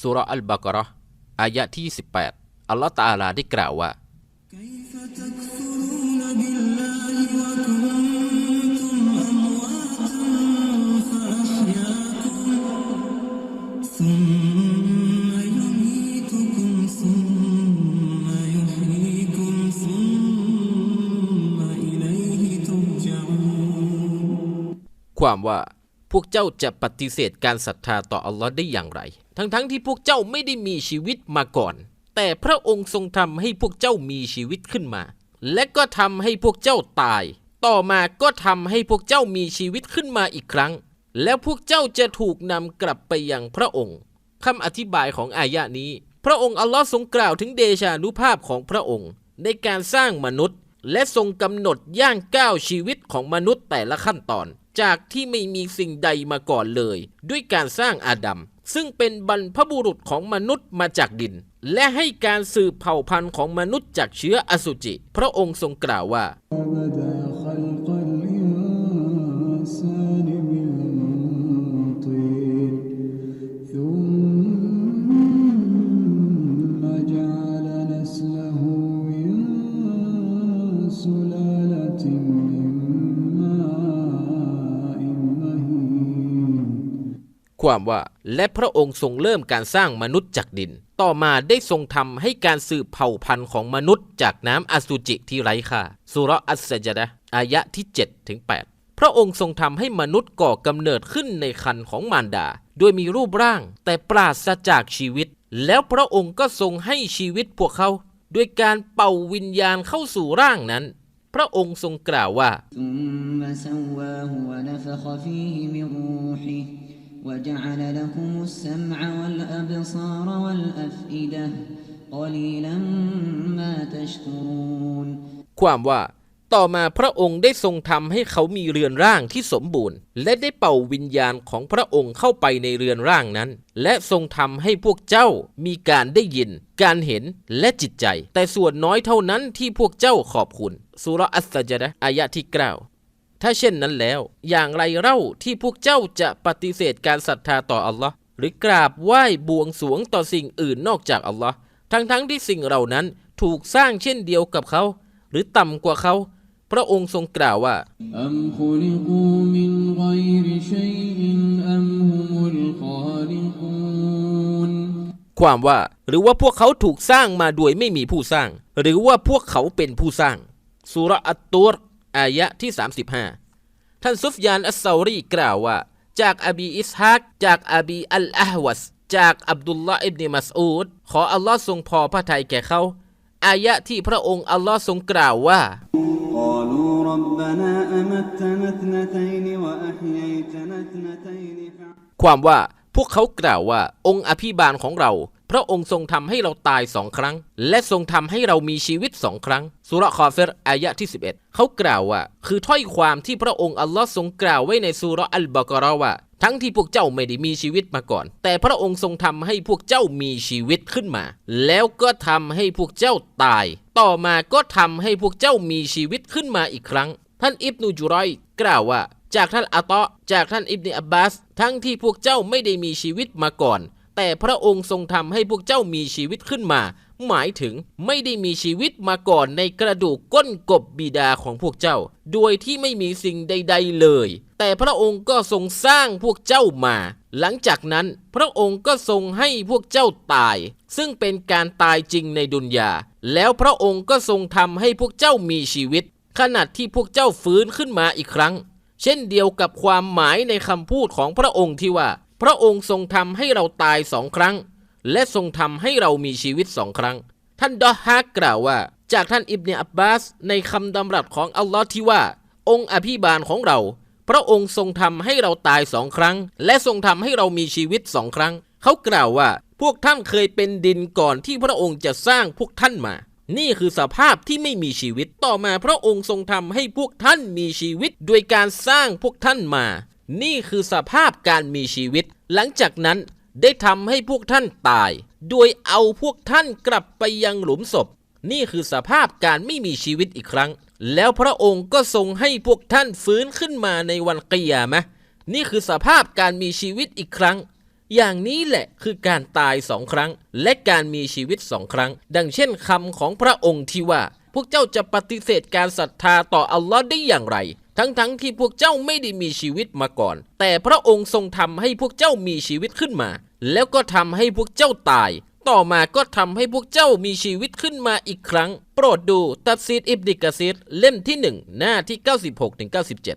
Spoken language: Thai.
สุรอัลบากรออายะที่ 18 อัลลอฮฺตาลาได้กล่าวว่าความว่าพวกเจ้าจะปฏิเสธการศรัทธาต่ออัลลอฮ์ได้อย่างไร ทั้งๆทที่พวกเจ้าไม่ได้มีชีวิตมาก่อน แต่พระองค์ทรงทำให้พวกเจ้ามีชีวิตขึ้นมา และก็ทำให้พวกเจ้าตาย ต่อมาก็ทำให้พวกเจ้ามีชีวิตขึ้นมาอีกครั้ง แล้วพวกเจ้าจะถูกนำกลับไปยังพระองค์คำอธิบายของอายะนี้ พระองค์อัลลอฮ์ทรงกล่าวถึงเดชานุภาพของพระองค์ ในการสร้างมนุษย์ และทรงกำหนดย่างก้าวชีวิตของมนุษย์แต่ละขั้นตอน จากที่ไม่มีสิ่งใดมาก่อนเลย ด้วยการสร้างอาดัม ซึ่งเป็นบรรพบุรุษของมนุษย์มาจากดิน และให้การสืบเผ่าพันธุ์ของมนุษย์จากเชื้ออสุจิ พระองค์ทรงกล่าวว่า وبدا ความว่าและพระองค์ทรงเริ่มการสร้างมนุษย์จากดิน ต่อมาได้ทรงทำให้การสืบเผ่าพันธุ์ของมนุษย์จากน้ำอสุจิที่ไร้ค่าสุราะห์อัสจดะห์อายะที่7ถึง8พระองค์ทรงทำให้มนุษย์ก่อกำเนิดขึ้นในคันของมารดา โดยมีรูปร่าง แต่ปราศจากชีวิต แล้วพระองค์ก็ทรงให้ชีวิตพวกเขาด้วยการเป่าวิญญาณเข้าสู่ร่างนั้น พระองค์ทรงกล่าวว่า ثم سواه ونفخ فيه من روحه وجعل لكم السمع والأبصار والأفئدة قليلا ما تشكرون ความว่าต่อมาพระองค์ได้ทรงทำให้เขามีเรือนร่างที่สมบูรณ์ และได้เป่าวิญญาณของพระองค์เข้าไปในเรือนร่างนั้น และทรงทำให้พวกเจ้ามีการได้ยิน การเห็นและจิตใจ แต่ส่วนน้อยเท่านั้นที่พวกเจ้าขอบคุณสุรอัสซะจดะห์อายะที่เก้า ถ้าเช่นนั้นแล้ว อย่างไรเล่าที่พวกเจ้าจะปฏิเสธการศรัทธาต่ออัลลอฮ์หรือกราบไหว้บวงสรวงต่อสิ่งอื่นนอกจากอัลลอฮ์ทั้งๆทที่สิ่งเหล่านั้นถูกสร้างเช่นเดียวกับเขา หรือต่ำกว่าเขา พระองค์ทรงกล่าวว่าความว่าหรือว่าพวกเขาถูกสร้างมาโดยไม่มีผู้สร้าง หรือว่าพวกเขาเป็นผู้สร้างสุรอัตตุร อายะที่ 35 ท่านซุฟยานอัสซารีกล่าวว่า จากอบีอิสฮักจากอบีอัลอาฮวัสจากอับดุลลาห์อิบนมัสอูดขออัลลอฮ์ทรงพอพระทัยแก่เขาอายะที่พระองค์อัลลอฮ์ทรงกล่าวว่า ความว่าพวกเขากล่าวว่าองค์อภิบาลของเรา พระองค์ทรงทำให้เราตายสองครั้ง และทรงทำให้เรามีชีวิตสองครั้งสุรคอเฟรอายะที่ 11 เขากล่าวว่า คือถ้อยความที่พระองค์อัลลอฮ์ทรงกล่าวไว้ในสุรอัลบากรอว่าทั้งที่พวกเจ้าไม่ได้มีชีวิตมาก่อน แต่พระองค์ทรงทำให้พวกเจ้ามีชีวิตขึ้นมา แล้วก็ทำให้พวกเจ้าตาย ต่อมาก็ทำให้พวกเจ้ามีชีวิตขึ้นมาอีกครั้ง ท่านอิบนูจุรอยกล่าวว่า จากท่านอาตะจากท่านอิบนีอับบาส ทั้งที่พวกเจ้าไม่ได้มีชีวิตมาก่อน แต่พระองค์ทรงทำให้พวกเจ้ามีชีวิตขึ้นมา หมายถึงไม่ได้มีชีวิตมาก่อนในกระดูกก้นกบบิดาของพวกเจ้า โดยที่ไม่มีสิ่งใด ๆ เลย แต่พระองค์ก็ทรงสร้างพวกเจ้ามา หลังจากนั้นพระองค์ก็ทรงให้พวกเจ้าตาย ซึ่งเป็นการตายจริงในดุนยา แล้วพระองค์ก็ทรงทำให้พวกเจ้ามีชีวิต ขณะที่พวกเจ้าฟื้นขึ้นมาอีกครั้ง เช่นเดียวกับความหมายในคำพูดของพระองค์ที่ว่า พระองค์ทรงทำให้เราตายสองครั้ง และทรงทำให้เรามีชีวิตสองครั้ง ท่านดอฮากกล่าวว่า จากท่านอิบเนอับบาส ในคำดำรัสของอัลลอฮ์ที่ว่า องค์อภิบาลของเรา พระองค์ทรงทำให้เราตายสองครั้ง และทรงทำให้เรามีชีวิตสองครั้ง เขากล่าวว่า พวกท่านเคยเป็นดินก่อนที่พระองค์จะสร้างพวกท่านมานี่คือสภาพที่ไม่มีชีวิตต่อมาพระองค์ทรงทำให้พวกท่านมีชีวิต โดยการสร้างพวกท่านมา นี่คือสภาพการมีชีวิต หลังจากนั้นได้ทำให้พวกท่านตาย โดยเอาพวกท่านกลับไปยังหลุมศพ นี่คือสภาพการไม่มีชีวิตอีกครั้ง แล้วพระองค์ก็ทรงให้พวกท่านฟื้นขึ้นมาในวันกิยามะห์นี่คือสภาพการมีชีวิตอีกครั้ง อย่างนี้แหละคือการตายสองครั้ง และการมีชีวิตสองครั้ง ดังเช่นคำของพระองค์ที่ว่า พวกเจ้าจะปฏิเสธการศรัทธาต่ออัลลอฮ์ได้อย่างไรทั้งๆทที่พวกเจ้าไม่ได้มีชีวิตมาก่อน แต่พระองค์ทรงทำให้พวกเจ้ามีชีวิตขึ้นมา แล้วก็ทำให้พวกเจ้าตาย ต่อมาก็ทำให้พวกเจ้ามีชีวิตขึ้นมาอีกครั้ง โปรดดูตัฟซีดอิบดิกาซีดเล่มที่หนึ่งหน้าที่ 96-97